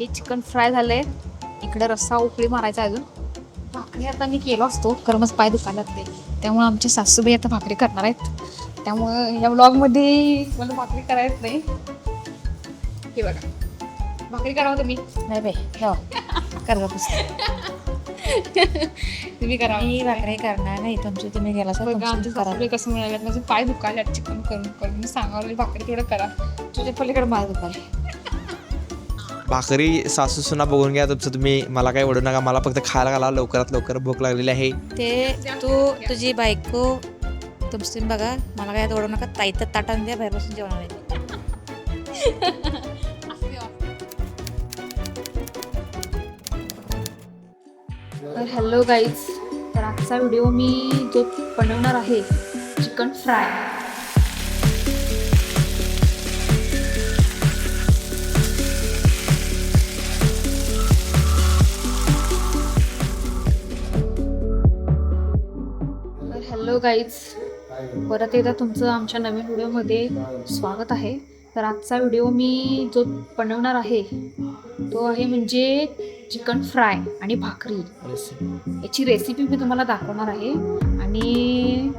हे chicken fry झालंय. इकडे रस्सा उकळी मारायचा अजून. भाकरी आता मी केलो असतो कर्मच पाय दुखायला लागते. त्यामुळे आमचे सासूबाई आता भाकरी करणार आहेत. त्यामुळं या ब्लॉगमध्ये मला भाकरी करायच नाही. हे बघा. भाकरी करा हो तुम्ही. नाही बाई हो. पुस्तक. तुम्ही करा. मी भाकरी करणार नाही तुमची तुम्ही गेला आमच्या सासूबाई कसं म्हणाले माझे पाय दुखायला चिकन करून करून. सांगावं भाकरी तेवढं करा. तुझ्या पलीकडे माझं दुकान भाकरी सासूसुना बघून घ्या. तुमचं तुम्ही मला काही ओढू नका. मला फक्त खायला घाला. लवकरात लवकर भूक लागलेली आहे. ते तू तुझी बायको तुमचं तुम्ही बघा. मला काय ओढू नका. ताईत ताटान द्या बाहेरपासून जेवणार आहे तर हॅलो गाईज तर आजचा व्हिडिओ मी जो बनवणार आहे चिकन फ्राय. हॅलो गाईज परत एकदा तुमचं आमच्या नवीन व्हिडिओमध्ये स्वागत आहे. तर आजचा व्हिडिओ मी जो बनवणार आहे तो आहे म्हणजे चिकन फ्राय आणि भाकरी. याची रेसिपी मी तुम्हाला दाखवणार आहे. आणि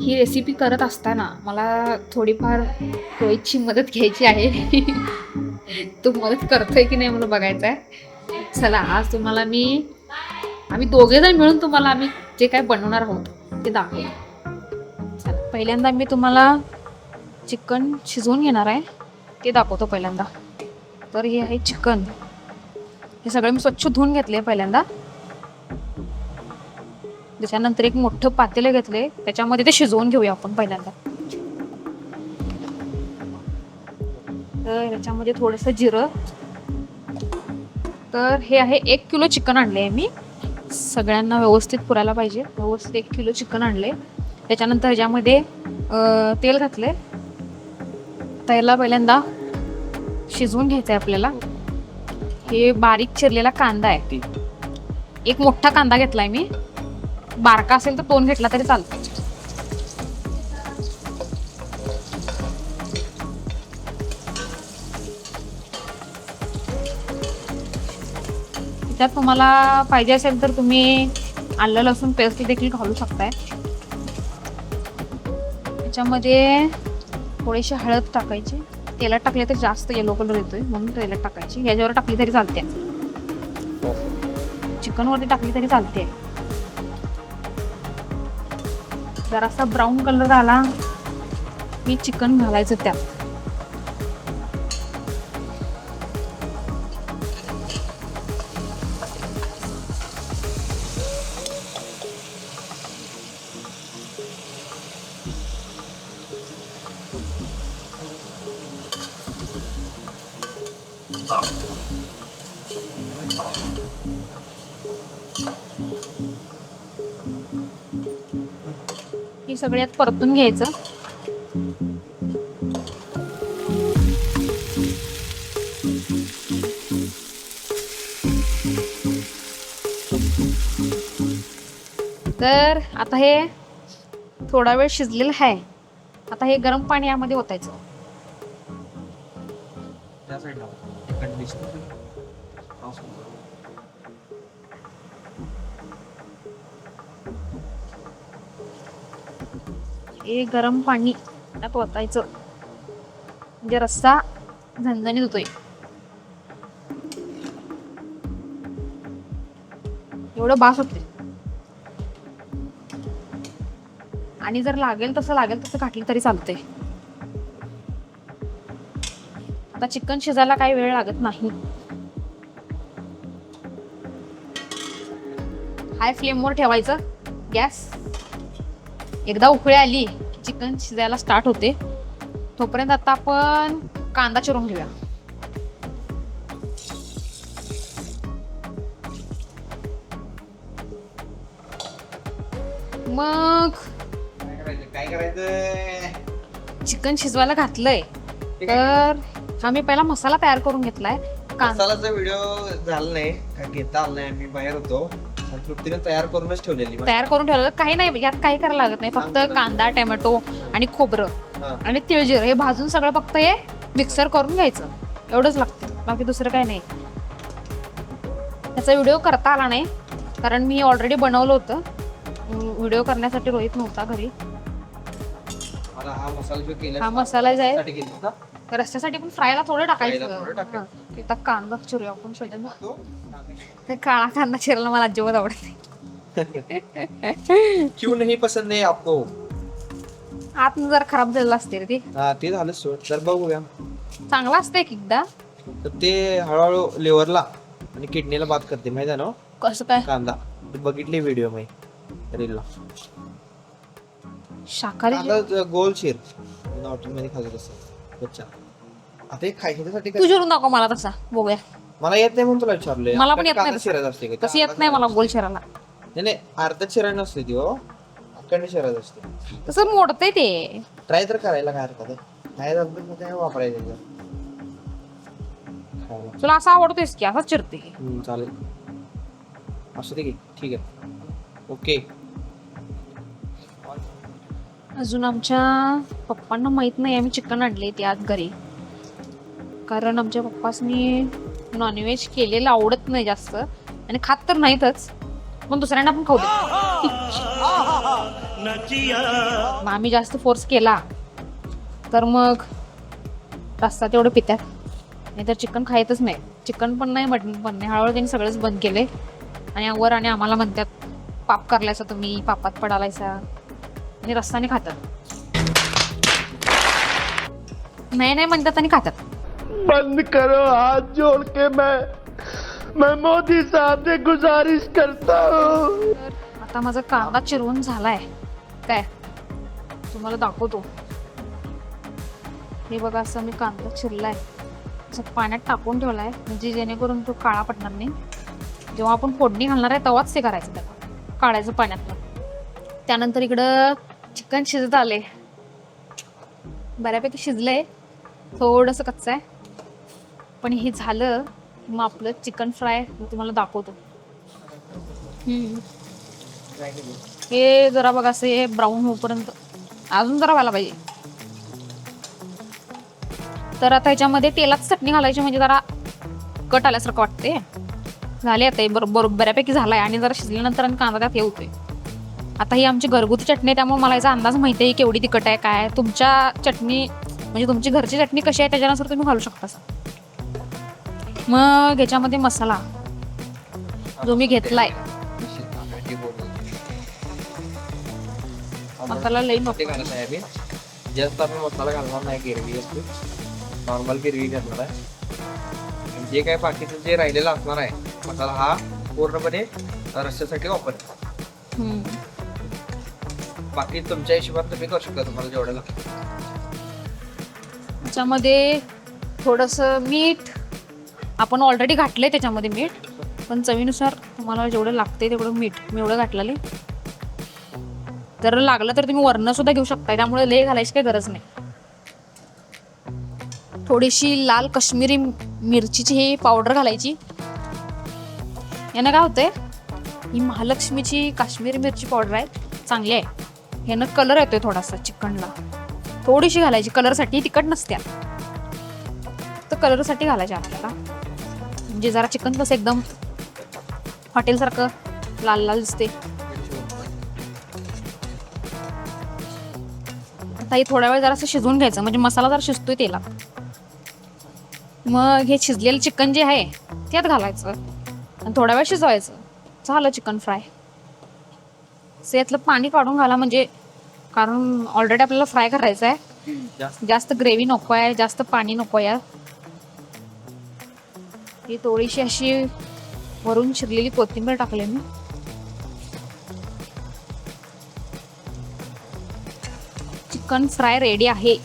ही रेसिपी करत असताना मला थोडीफार रोहितची मदत घ्यायची आहे. तो मदत करतोय की नाही मला बघायचं आहे चला आज तुम्हाला मी आम्ही दोघेजण मिळून तुम्हाला आम्ही जे काय बनवणार आहोत ते दाखव चला पहिल्यांदा मी तुम्हाला चिकन शिजवून घेणार आहे. ते दाखवतो पहिल्यांदा. तर हे आहे चिकन. हे सगळं मी स्वच्छ धुवून घेतले पहिल्यांदा. त्याच्यानंतर एक मोठं पातेलं घेतले. त्याच्यामध्ये ते शिजवून घेऊया आपण पहिल्यांदा. तर याच्यामध्ये थोडंसं जिरं. तर हे आहे एक किलो चिकन आणले आहे मी. सगळ्यांना व्यवस्थित पुरायला पाहिजे. व्यवस्थित एक किलो चिकन आणले त्याच्यानंतर ह्याच्यामध्ये तेल घातले त्याला पहिल्यांदा शिजवून घ्यायचं आहे आपल्याला. हे बारीक चिरलेला कांदा आहे. एक मोठा कांदा घेतलाय मी. बारका असेल तर दोन घेतला तरी चालतो त्यात तुम्हाला पाहिजे असेल तर तुम्ही आलं लसूण पेस्ट देखील घालू शकताय. त्याच्यामध्ये थोडीशी हळद टाकायची. तेलात टाकले तर जास्त येलो कलर येतोय म्हणून तेलात टाकायची. याच्यावर टाकली तरी चालते. चिकनवरती टाकली तरी चालते. जरासा ब्राऊन कलर आला की चिकन घालायचं त्यात. हे सगळ्यात परतून घ्यायचं. तर आता हे थोडा वेळ शिजलेलं आहे. आता हे गरम पाणी यामध्ये ओतायचं. हे गरम पाणी त्यात म्हणजे रस्सा झणझणीत होतोय. एवढं बास होते आणि जर लागेल तसं लागेल तसं काटलं तरी चालतंय. आता चिकन शिजायला काही वेळ लागत नाही. हाय फ्लेमवर ठेवायचं. गॅस. एकदा उकळी आली की चिकन शिजायला स्टार्ट होते. तोपर्यंत आता आपण कांदा चिरून घेऊया. मग काय करायचं? चिकन शिजवायला घातलंय. तर हा मी पहिला मसाला तयार करून घेतलाय. मसालाचा व्हिडिओ झाला नाही घेता आला नाही आम्ही बाहेर होतो. आणि तृप्तीने तयार करूनच ठेवलेली तयार करून ठेवलं काही नाही यात काही करायला लागत नाही. फक्त कांदा टोमॅटो आणि खोबरं हा. आणि तिळजिर. हे भाजून सगळं फक्त हे मिक्सर करून घ्यायचं. एवढंच लागतं बाकी दुसरं काही नाही. त्याचा व्हिडिओ करता आला नाही कारण मी ऑलरेडी बनवलं होतं. व्हिडिओ करण्यासाठी रोहित नव्हता घरी. हा मसाला जो केला हा मसाला जो आहे केला होता. रस्त्यासाठी पण फ्रायला थोडं टाकायचं. फ्रायला थोडं टाकायचं. हा. इथं कांदा चिरूया आपण शोधून तो काळा कांदा चिरायला मला अजिबात आवडत नाही. क्यों नहीं पसंद नाही आपको. आत जर खराब झालेलं असते रे ते. हा ते झालं सोड. तर बघूया. चांगलं असतं एक एकदा. तर ते हळूहळू लिव्हरला आणि किडनीला बाद करते माहिती आहे ना? कसं काय? कांदा. ते बघितली व्हिडिओ मी. रीलला शाकाहारी कांदा गोल शिर. हॉटेलमध्ये खाल्लं तसं. अच्छा आता एक खायच्यासाठी तू चिरून दाखव मला तसा. बघूया. मला येत नाही म्हणून तुला विचारलंय. मला पण येत नाही तसं. शिरायचा असते का? तसं येत नाही मला गोल शिरायला नाही नाही अर्धा शिरायला नसते ती. हो अखंड शिरायचं असते तसं मोडतंय ते. ट्राय तर करायला काय हरकत आहे? काय वापरायचं त्याचं. खायला. तुला असं आवडतोयस की असंच चिरते. हम्म, चालेल. असू दे की. ठीक आहे. ओके. अजून आमच्या पप्पांना माहीत नाही आम्ही चिकन आणले ते आज घरी. कारण आमच्या पप्पासनी नॉनव्हेज केलेलं आवडत नाही जास्त. आणि खात तर नाहीतच पण दुसऱ्यांना पण खाऊ दे मग आम्ही जास्त फोर्स केला तर मग रस्ता तेवढं पित्यात. नाहीतर चिकन खायतच नाही. चिकन पण नाही मटन पण नाही. हळूहळू त्यांनी सगळंच बंद केले. आणि वर आणि आम्हाला म्हणतात पाप करलायसा तुम्ही पापात पडालायसा. आणि रस्त्याने खातात. नाही नाही म्हणतात आणि खातात. बंद करो हाथ जोड़ के मैं मैं मोदी साहब से गुजारिश करता हूँ। आता माझा कांदा चिरवून झालाय. काय? तुम्हाला दाखवतो. हे बघा असं मी कांदा चिरलाय. असं पाण्यात टाकून ठेवलाय म्हणजे जेणेकरून तो काळा पडणार नाही. जेव्हा आपण फोडणी घालणार आहे तेव्हाच ते करायचं त्याला काढायचं पाण्यातनं. त्यानंतर इकडं चिकन शिजत आले बऱ्यापैकी शिजलंय. थोडंसं कच्चं आहे. पण हे झालं की मग आपलं चिकन फ्राय मी तुम्हाला दाखवतो. हे जरा बघा असं हे ब्राऊन होईपर्यंत अजून जरा व्हायला पाहिजे. तर आता ह्याच्यामध्ये तेलात चटणी घालायची म्हणजे जरा कट आल्यासारखं वाटते झाले आता हे बरोबर बऱ्यापैकी झालाय आणि जरा शिजल्यानंतर आणि कांदा त्यात हे होतोय. आता ही आमची घरगुती चटणी आहे त्यामुळे मला याचा अंदाज माहिती आहे की केवढी तिखट आहे काय. तुमच्या चटणी म्हणजे तुमची घरची चटणी कशी आहे त्याच्यानुसार तुम्ही घालू शकता असं. मग याच्यामध्ये मसाला जो मी घेतलाय मसाला लई जास्त आम्ही मसाला घालणार नाही गिरवी असते नॉर्मल गिरवी करणार आहे जे काय बाकीचं जे राहिलेलं असणार आहे मसाला हा पूर्णपणे रस्त्यासाठी वापर हम्म. बाकी तुमच्या हिशोबात तुम्ही करू शकता तुम्हाला जेवढं लागतं. त्याच्यामध्ये थोडंसं मीठ आपण ऑलरेडी घातलंय त्याच्यामध्ये मीठ पण चवीनुसार तुम्हाला जेवढं लागतंय तेवढं मीठ. मी एवढं घातलेलं आहे. जर लागलं तर तुम्ही वर्ण सुद्धा घेऊ शकता त्यामुळे लय घालायची काही गरज नाही. थोडीशी लाल काश्मीरी मिरचीची ही पावडर घालायची. यानं काय होतंय? ही महालक्ष्मीची काश्मीरी मिरची पावडर आहे. चांगली आहे. ह्यानं कलर येतोय थोडासा चिकनला. थोडीशी घालायची. कलरसाठी तिखट नसत्या तर कलरसाठी घालायची आपल्याला. म्हणजे जरा चिकन कसं एकदम हॉटेलसारखं लाल लाल दिसते आता हे थोड्या वेळ जरासं शिजवून घ्यायचं. म्हणजे मसाला जरा शिजतोय तेला मग हे शिजलेलं चिकन जे आहे त्यात घालायचं. आणि थोड्या वेळ शिजवायचं. झालं चिकन फ्राय. यातलं पाणी काढून घाला म्हणजे कारण ऑलरेडी आपल्याला फ्राय करायचं आहे जास्त. जास्त ग्रेव्ही नको आहे जास्त पाणी नको आहे. ही थोडीशी अशी वरून शिरलेली कोथिंबीर टाकली मी. चिकन फ्राय रेडी आहे.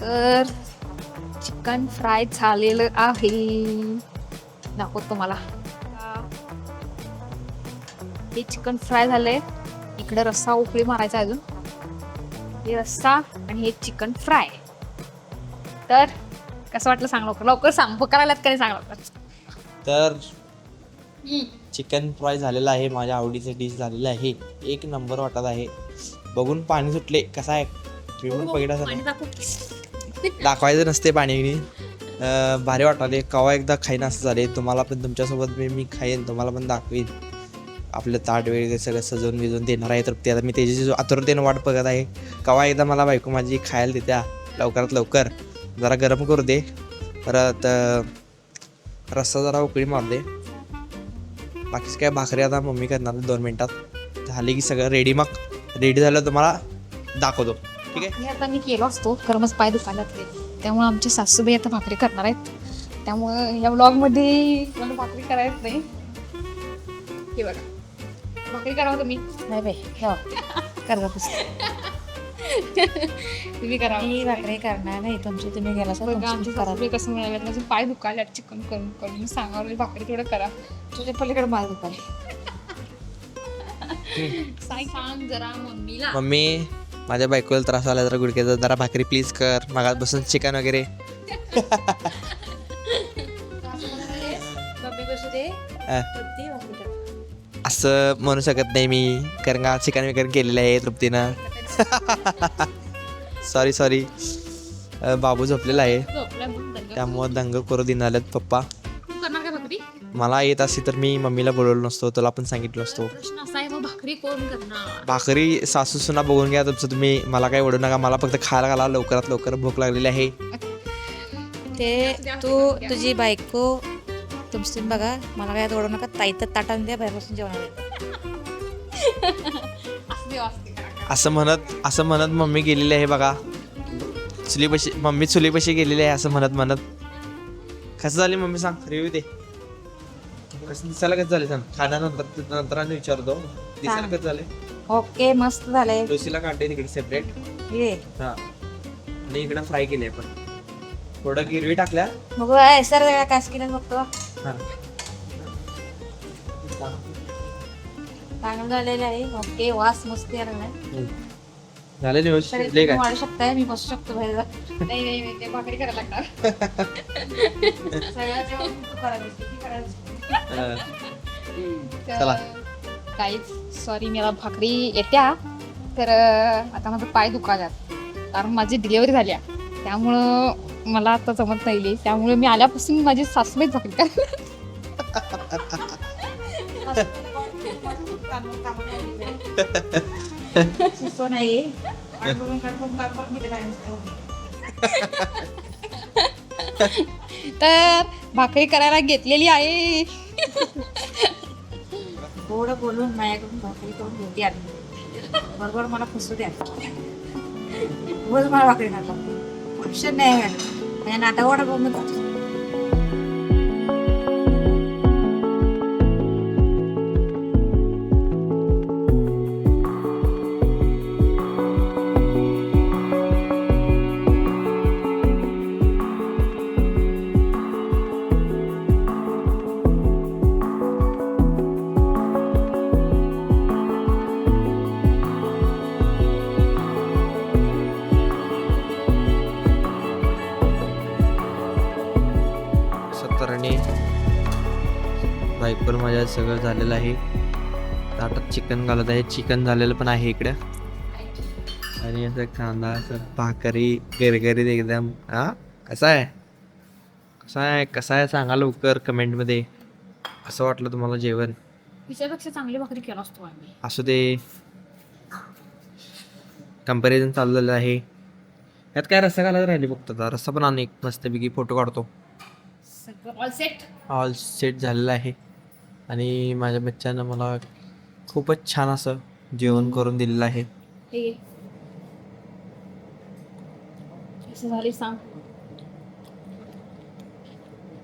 तर चिकन फ्राय झालेलं आहे. दाखवतो तुम्हाला. हे चिकन फ्राय झालंय. इकडे रस्सा उकळी मारायचा अजून. हे रस्सा आणि हे चिकन फ्राय. तर कसं वाटलं सांग लवकर? लवकर सांग. लागल्यात का नाही सांग लवकर? तर चिकन फ्राय झालेला आहे. माझ्या आवडीचं डिश झालेलं आहे. एक नंबर वाटत आहे. बघून पाणी सुटले. कसा आहे? तुम्ही पण बघितलं असेल पाणी ना? दाखव. दाखवायचं नसते पाणी अं, भारी वाटाले कवा एकदा खाईन असं झाले तुम्हाला पण तुमच्यासोबत मी मी खाईन. तुम्हाला पण दाखवीन. आपलं ताट वगैरे सगळं सजवून बिजवून देणार आहे. तर ते आता मी त्याची आतुरतेनं वाट बघत आहे. कवा एकदा मला बायको माझी खायला देत्या. लवकरात लवकर. जरा गरम करू दे. परत रस्सा जरा उकळी मार दे. बाकीच काय भाकरी आता मम्मी करणार दोन मिनटात. झाली की सगळं रेडी मग. रेडी झालं तुम्हाला दाखवतो. ठीक आहे? आता मी केलो असतो. कारण पाय दुकानात त्यामुळे आमचे सासूबाई आता भाकरी करणार आहेत. त्यामुळं या ब्लॉगमध्ये मला भाकरी करायच नाही. हे बघा. भाकरी करा तुम्ही नाही बाई ठेवा करा पुस्तक तुम्ही करा मी भाकरी करणार नाही तुमची तुम्ही गेला सर आमचे तुमची करा सासूबाई कसं मिळालं माझे पाय दुखायला चिकन करून करून सांगावं भाकरी तेवढं करा तुझ्या पलीकडे माल साई सांग जरा मम्मीला मम्मी माझ्या बायकोला त्रास आला जरा गुडघ्याचा जरा भाकरी प्लीज कर. मगात बसून चिकन वगैरे. असं म्हणू शकत नाही मी कारण का चिकन वगैरे केलेलं आहे तृप्तीनं. सॉरी सॉरी बाबू झोपलेला आहे. त्यामुळं दंग करू आलेत पप्पा. मला येत असती तर मी मम्मीला बोलवलं नसतो तुला पण सांगितलं असतो. असा भाकरी सासू सुना बघून घ्या तुमचं तुम्ही. मला काही ओढू नका मला फक्त खायला घाला लवकरात लवकर भूक लागलेली आहे. ते तू तुझी बायको तुमची बघा मला काय ओढू नका ताईत ताटाने द्या बाहेरपासून जेवणार असं म्हणत असं म्हणत मम्मी गेलेली आहे बघा. चुलीपाशी मम्मी चुलीपाशी गेलेली आहे असं म्हणत म्हणत. कसं झाले मम्मी सांग रिव्ह्यू दे. कसं दिसायला कसं झाले सांग. खाण्यानंतर नंतर आणि विचारतो. दिसायला कसं झाले ओके मस्त झालंय. डोसीला काढते तिकडे सेपरेट ये. हा. आणि इकडे फ्राय केले पण. थोडं गिरवी टाकल्या. मग सर कास केलं बघतो? चांगलं झालेलं आहे. ओके वास मस्त यायला लागलाय. झाले दिवस. तरी शिजले तुम्ही काय? वाढू शकताय मी बसू शकतो बाहेर. नाही नाही नाही, ते भाकरी करायला लागणार. सगळ्या जेवण तू करायचं. चला. काहीच सॉरी मला भाकरी येत्या. तर अं, आता माझं पाय दुखाल्यात कारण माझी डिलिव्हरी झाल्या त्यामुळं मला आता जमत नाही त्यामुळे मी आल्यापासून माझी सासूबाईच भाकरी करायला नाही तर भाकरी करायला घेतलेली आहे. गोड बोलून माझ्याकडून भाकरी करून घेते आली बरोबर मला फसू द्या. रोज मला भाकरी खायला ऑप्शन नाही आहे माझ्या नाटावाडा सत्तराने बाईकवर माझ्या सगळं झालेलं आहे. ताटात चिकन घालत आहे. चिकन झालेलं पण आहे इकडं. आणि असं कांदा असं भाकरी गरगरीत एकदम. हा? कसा आहे? कसा आहे? कसा आहे? सांगा लवकर कमेंटमध्ये असं वाटलं तुम्हाला जेवण? तिच्यापेक्षा चांगली भाकरी केला असतो आम्ही. असू दे. कंपॅरिझन चालू झालं आहे. यात काय रस्सा घालायला राहिली फक्त आता रस्सा पण आणि मस्तपैकी फोटो काढतो. ऑल सेट ऑल सेट झालेलं आहे. आणि माझ्या बच्च्यानं मला खूपच छान असं जेवण करून दिलेलं आहे. हे कसं झाली सांग.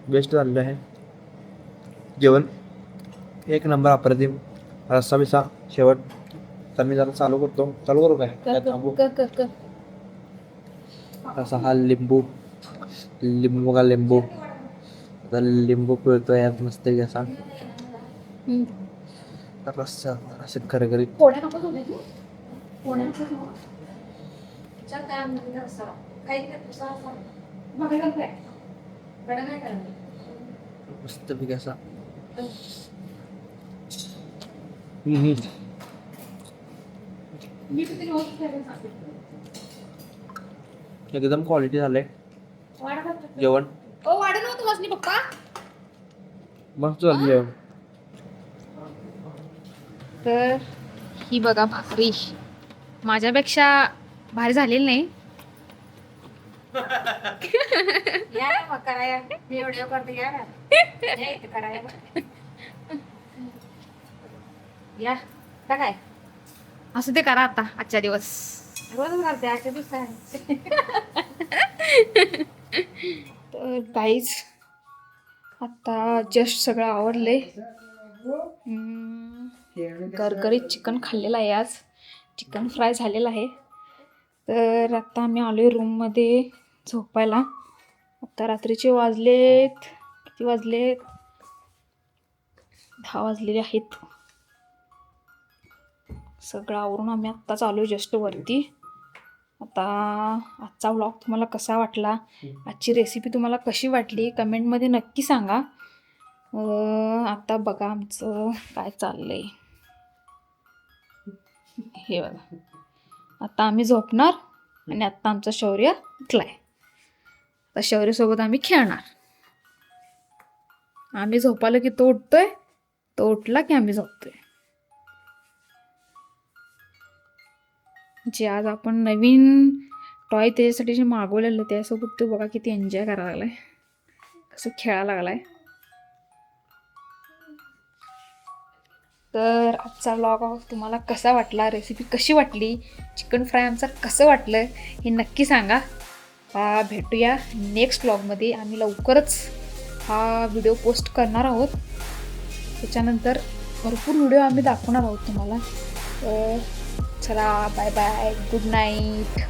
बेस्ट झालेलं आहे. जेवण. एक नंबर अप्रतिम. रस्सा बिसा शेवट. तर मी जरा चालू करतो. चालू करू काय? कर काय थांबू. कर कर कर असा हा लिंबू. लिंबू का लिंबू. आता लिंबू पिळतो यात मस्त असा रस्सा असे. खरखरीत असा. करणार? मस्त पैकी असा. एकदम क्वालिटी झालंय. जेवण? नव्हतं बसली पप्पा. मग चालली तर ही बघा भाकरी. माझ्यापेक्षा भारी झालेली नाही. या ना मग कराया. मी व्हिडिओ करते या ना. या इथे कराया या. का काय. असं ते करा आता आजच्या दिवस. रोज करते आजच्या दिवसात तर काहीच आता जस्ट सगळं आवडले गरगरीत चिकन खाल्लेलं आहे आज. चिकन फ्राय झालेलं आहे. तर आता आम्ही आलो आहे रूममध्ये झोपायला. आता रात्रीचे वाजलेत. किती वाजलेत? दहा वाजलेले आहेत. सगळं आवरून आम्ही आत्ताच आलो आहे जस्ट वरती. आता आजचा व्लॉग तुम्हाला कसा वाटला? आजची रेसिपी तुम्हाला कशी वाटली? कमेंटमध्ये नक्की सांगा. आता बघा आमचं काय चाललंय. हे बघा. आता आम्ही झोपणार आणि आत्ता आमचं शौर्य उठलाय. आता शौर्यसोबत आम्ही खेळणार. आम्ही झोपालो की तो उठतोय तो उठला की आम्ही झोपतोय. जे आज आपण नवीन टॉय त्याच्यासाठी जे मागवलेलं त्यासोबत तो बघा किती एन्जॉय करायला लागलाय. कसं खेळायला लागलाय. तर आजचा व्लॉग तुम्हाला कसा वाटला? रेसिपी कशी वाटली? चिकन फ्राय आमचा कसं वाटलं? हे नक्की सांगा. भेटूया नेक्स्ट ब्लॉगमध्ये आम्ही लवकरच हा व्हिडिओ पोस्ट करणार आहोत. त्याच्यानंतर भरपूर व्हिडिओ आम्ही दाखवणार आहोत तुम्हाला. तर चला बाय बाय गुड नाईट